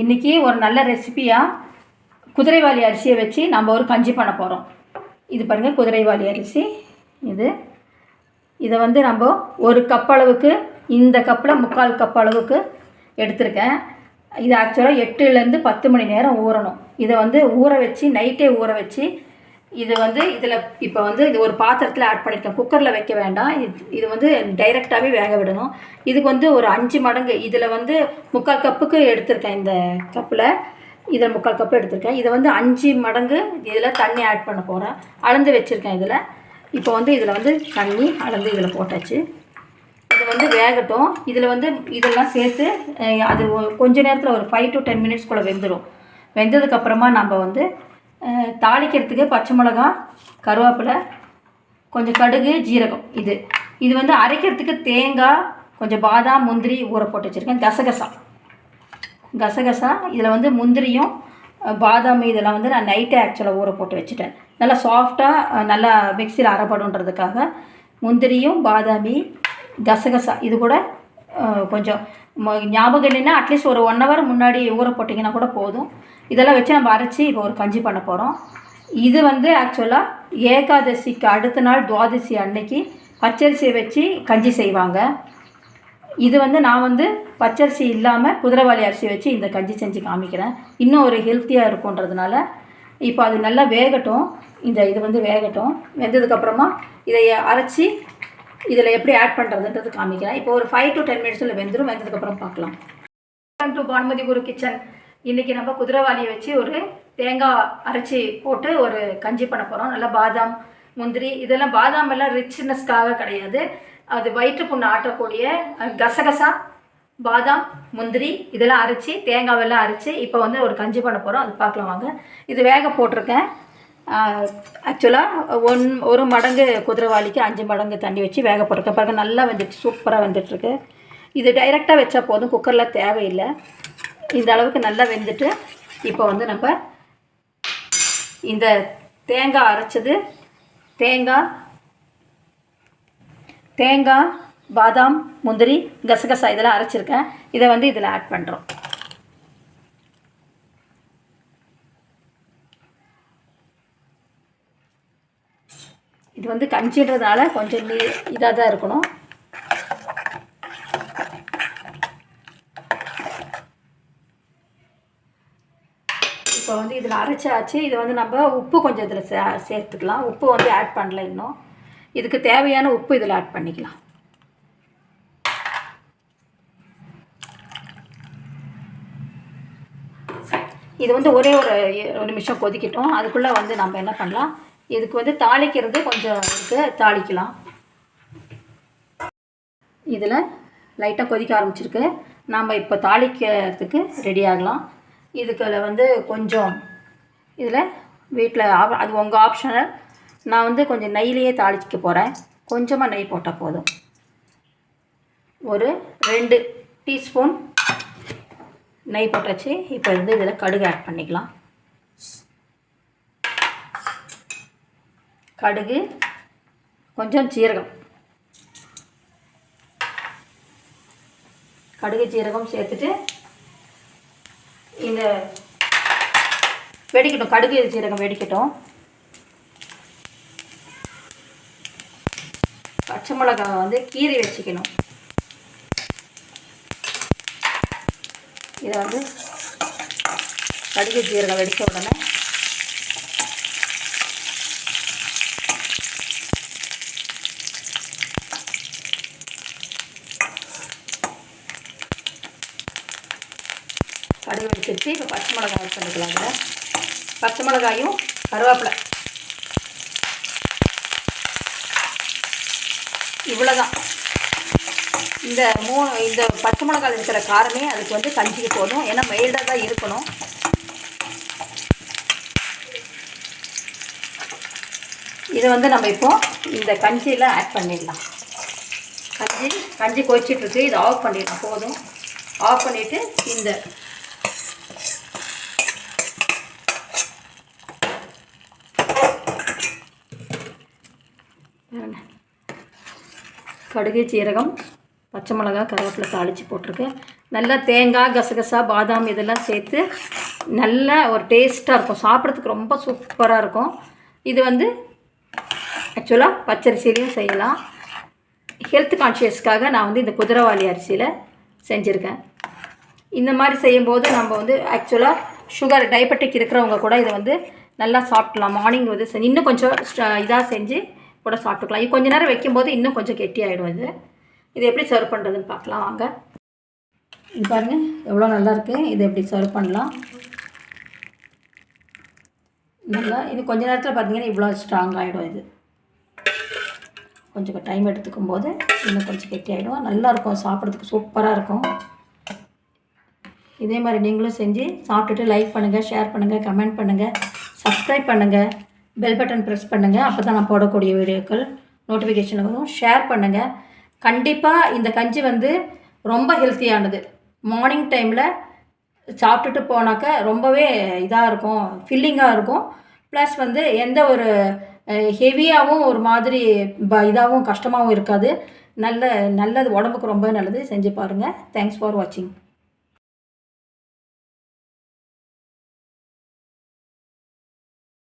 இன்றைக்கி ஒரு நல்ல ரெசிபியாக குதிரைவாலி அரிசியை வச்சு நம்ம ஒரு கஞ்சி பண்ண போகிறோம் இது பாருங்கள் குதிரைவாலி அரிசி. இது. இதை வந்து நம்ம ஒரு கப் அளவுக்கு இந்த கப்பில் முக்கால் கப் அளவுக்கு எடுத்திருக்கேன். இது ஆக்சுவலாக எட்டுலேருந்து பத்து மணி நேரம் ஊறணும். இதை வந்து ஊற வச்சு நைட்டே ஊற வச்சு இது வந்து இதில் இப்போ வந்து இது ஒரு பாத்திரத்தில் ஆட் பண்ணியிருக்கேன் குக்கரில் வைக்க வேண்டாம். இது இது வந்து டைரெக்டாகவே வேக விடணும். இதுக்கு வந்து ஒரு அஞ்சு மடங்கு இதில் வந்து முக்கால் கப்புக்கு எடுத்திருக்கேன் இந்த கப்பில். இதில் முக்கால் கப்பு எடுத்திருக்கேன். இதை வந்து அஞ்சு மடங்கு இதில் தண்ணி ஆட் பண்ண போகிறேன் அளந்து வச்சுருக்கேன் இதில். இப்போ வந்து இதில் வந்து தண்ணி அளந்து இதில் போட்டாச்சு. இது வந்து வேகட்டும். இதில் வந்து இதெல்லாம் சேர்த்து அது கொஞ்ச நேரத்தில் ஒரு ஃபைவ் டு டென் மினிட்ஸ்குள்ளே வெந்துடும் வெந்ததுக்கப்புறமா நம்ம வந்து தாளிக்கிறதுக்கு பச்சை மிளகா கருவேப்பிலை கொஞ்சம் கடுகு ஜீரகம் இது. இது வந்து அரைக்கிறதுக்கு தேங்காய் கொஞ்சம் பாதாம் முந்திரி ஊற போட்டு வச்சுருக்கேன். கசகசா. கசகசா இதில் வந்து முந்திரியும் பாதாம் இதெல்லாம் வந்து நான் நைட்டே ஆக்சுவலாக ஊற போட்டு வச்சுட்டேன். நல்லா சாஃப்டாக நல்லா மிக்சியில் அரைப்படுன்றதுக்காக முந்திரியும் பாதாமி கசகசா இது கூட கொஞ்சம் ஞாபகம் இல்லைன்னா அட்லீஸ்ட் ஒரு ஒன் ஹவர் முன்னாடி ஊற போட்டிங்கன்னா கூட போதும். இதெல்லாம் வச்சு நம்ம அரைச்சி இப்போ ஒரு கஞ்சி பண்ண போகிறோம் இது வந்து ஆக்சுவலாக ஏகாதசிக்கு அடுத்த நாள் துவாதசி அன்னைக்கு பச்சரிசியை வச்சு கஞ்சி செய்வாங்க. இது வந்து நான் வந்து பச்சரிசி இல்லாமல் குதிரைவாளி அரிசி வச்சு இந்த கஞ்சி செஞ்சு காமிக்கிறேன். இன்னும் ஒரு ஹெல்த்தியாக இருக்குன்றதுனால இப்போ அது நல்லா வேகட்டும். இந்த இது வந்து வேகட்டும். வெந்ததுக்கப்புறமா இதை அரைச்சி இதில் எப்படி ஆட் பண்ணுறதுன்றது காமிக்கிறேன். இப்போ ஒரு ஃபைவ் டு டென் மினிட்ஸில் வெந்துடும் வெந்ததுக்கப்புறம் பார்க்கலாம். Welcome to Bhanumathi Guru kitchen இன்றைக்கி நம்ம குதிரைவாளியை வச்சு ஒரு தேங்காய் அரைச்சி போட்டு ஒரு கஞ்சி பண்ண போகிறோம் நல்லா பாதாம் முந்திரி இதெல்லாம் பாதாம் எல்லாம் ரிச்னஸ்க்காக கிடையாது. அது வயிற்று புண்ணு ஆட்டக்கூடிய கசகசா பாதாம் முந்திரி இதெல்லாம் அரைச்சி தேங்காவெல்லாம் அரைச்சி இப்போ வந்து ஒரு கஞ்சி பண்ண போகிறோம் அது பார்க்கலாம் வாங்க. இது வேக போட்டிருக்கேன். ஆக்சுவலாக ஒன் ஒரு மடங்கு குதிரைவாளிக்கு அஞ்சு மடங்கு தண்ணி வச்சு வேக போட்டிருக்கேன். பாருங்கள் நல்லா வந்துட்டு சூப்பராக வந்துட்டுருக்கு. இது டைரெக்டாக வச்சா போதும். குக்கரில் தேவையில்லை. இந்த அளவுக்கு நல்லா வெந்துட்டு இப்போ வந்து நம்ம இந்த தேங்காய் அரைச்சது தேங்காய் தேங்காய் பாதாம் முந்திரி கசகசா இதெல்லாம் அரைச்சிருக்கேன். இதை வந்து இதில் ஆட் பண்ணுறோம் இது வந்து கஞ்சின்றதுனால கொஞ்சம் நீ இதாக தான் இருக்கணும். இப்போ வந்து இதில் அரைச்சாச்சு. இது வந்து நம்ம உப்பு கொஞ்சம் இதில் சே சேர்த்துக்கலாம். உப்பு வந்து ஆட் பண்ணல இன்னும். இதுக்கு தேவையான உப்பு இதில் ஆட் பண்ணிக்கலாம். இது வந்து ஒரே ஒரு ஒரு நிமிஷம் கொதிக்கட்டும். அதுக்குள்ளே வந்து நம்ம என்ன பண்ணலாம்? இதுக்கு வந்து தாளிக்கிறது கொஞ்சம் இருக்குது தாளிக்கலாம். இதில் லைட்டாக கொதிக்க ஆரம்பிச்சிருக்கு. நாம் இப்போ தாளிக்கிறதுக்கு ரெடி ஆகலாம். இதுக்குள்ள வந்து கொஞ்சம் இதில் வீட்டில் அது உங்கள் ஆப்ஷனல் நான் வந்து கொஞ்சம் நெய்லேயே தாளிக்க போகிறேன் கொஞ்சமாக நெய் போட்டால் போதும். ஒரு ரெண்டு டீஸ்பூன் நெய் போட்டாச்சு. இப்போ வந்து இதில் கடுகு ஆட் பண்ணிக்கலாம். கடுகு கொஞ்சம் சீரகம் கடுகு சீரகம் சேர்த்துட்டு இந்த வெடிக்கட்டும் கடுகு ஜீரகம் வெடிக்கட்டும். பச்சை மிளகாய் வந்து கீறி வச்சுக்கணும். இதை வந்து கடுகு சீரகம் வெடித்த உடனே. கடுகு வெடிச்சிருச்சு இப்போ பச்சை மிளகாய் ஆட் பண்ணிக்கலாம் இதில் பச்சை மிளகாயும் கருவேப்பிலை. இவ்வளோதான் இந்த மூ இந்த பச்சை மிளகாயில் இருக்கிற காரமே அதுக்கு வந்து கஞ்சிக்கு போதும். ஏன்னா மைல்டாக தான் இருக்கணும். இதை வந்து நம்ம இப்போ இந்த கஞ்சியில் ஆட் பண்ணிடலாம். கஞ்சி கஞ்சி கொதிச்சிட்ருக்கு இதை ஆஃப் பண்ணிடலாம். போதும். ஆஃப் பண்ணிவிட்டு இந்த கடுகு சீரகம் பச்சை மிளகா கருவேப்பிலை தாளித்து போட்டிருக்கேன் நல்லா தேங்காய் கசகசா பாதாம் இதெல்லாம் சேர்த்து நல்ல ஒரு டேஸ்ட்டாக இருக்கும். சாப்பிட்றதுக்கு ரொம்ப சூப்பராக இருக்கும். இது வந்து ஆக்சுவலாக பச்சரிசிலையும் செய்யலாம். ஹெல்த் கான்ஷியஸ்க்காக நான் வந்து இந்த குதிரைவாளி அரிசியில் செஞ்சுருக்கேன். இந்த மாதிரி செய்யும்போது நம்ம வந்து ஆக்சுவலாக சுகர் டயபெட்டிக் இருக்கிறவங்க கூட இதை வந்து நல்லா சாப்பிட்லாம். மார்னிங் வந்து செஞ்சு இன்னும் கொஞ்சம் இதாக செஞ்சு கூட சாப்பிட்டுக்கலாம். இது கொஞ்ச நேரம் வைக்கும்போது இன்னும் கொஞ்சம் கெட்டியாகிடும் இது. இது எப்படி சர்வ் பண்ணுறதுன்னு பார்க்கலாம் வாங்க. இது பாருங்கள் எவ்வளோ நல்லா இருக்குது இது எப்படி சர்வ் பண்ணலாம். நல்லா இது கொஞ்ச நேரத்தில் பார்த்தீங்கன்னா இவ்வளோ ஸ்ட்ராங் ஆகிடும் இது. கொஞ்சம் டைம் எடுத்துக்கும் போது இன்னும் கொஞ்சம் கெட்டி ஆகிடும் நல்லாயிருக்கும் சாப்பிட்றதுக்கு சூப்பராக இருக்கும். இதே மாதிரி நீங்களும் செஞ்சு சாப்பிட்டுட்டு லைக் பண்ணுங்கள் ஷேர் பண்ணுங்கள் கமெண்ட் பண்ணுங்கள் சப்ஸ்கிரைப் பண்ணுங்கள் பெல் பட்டன் ப்ரெஸ் பண்ணுங்கள் அப்போ தான் நான் போடக்கூடிய வீடியோக்கள் நோட்டிஃபிகேஷன் வரும். ஷேர் பண்ணுங்கள் கண்டிப்பாக இந்த கஞ்சி வந்து ரொம்ப ஹெல்த்தியானது மார்னிங் டைமில் சாப்பிட்டுட்டு போனாக்க ரொம்பவே இதாக இருக்கும் ஃபில்லிங்காக இருக்கும். ப்ளஸ் வந்து எந்த ஒரு ஹெவியாகவும் ஒரு மாதிரி ப இதாகவும் கஷ்டமாகவும் இருக்காது. நல்ல நல்லது உடம்புக்கு ரொம்ப நல்லது. செஞ்சு பாருங்கள் தேங்க்ஸ் ஃபார் வாட்சிங்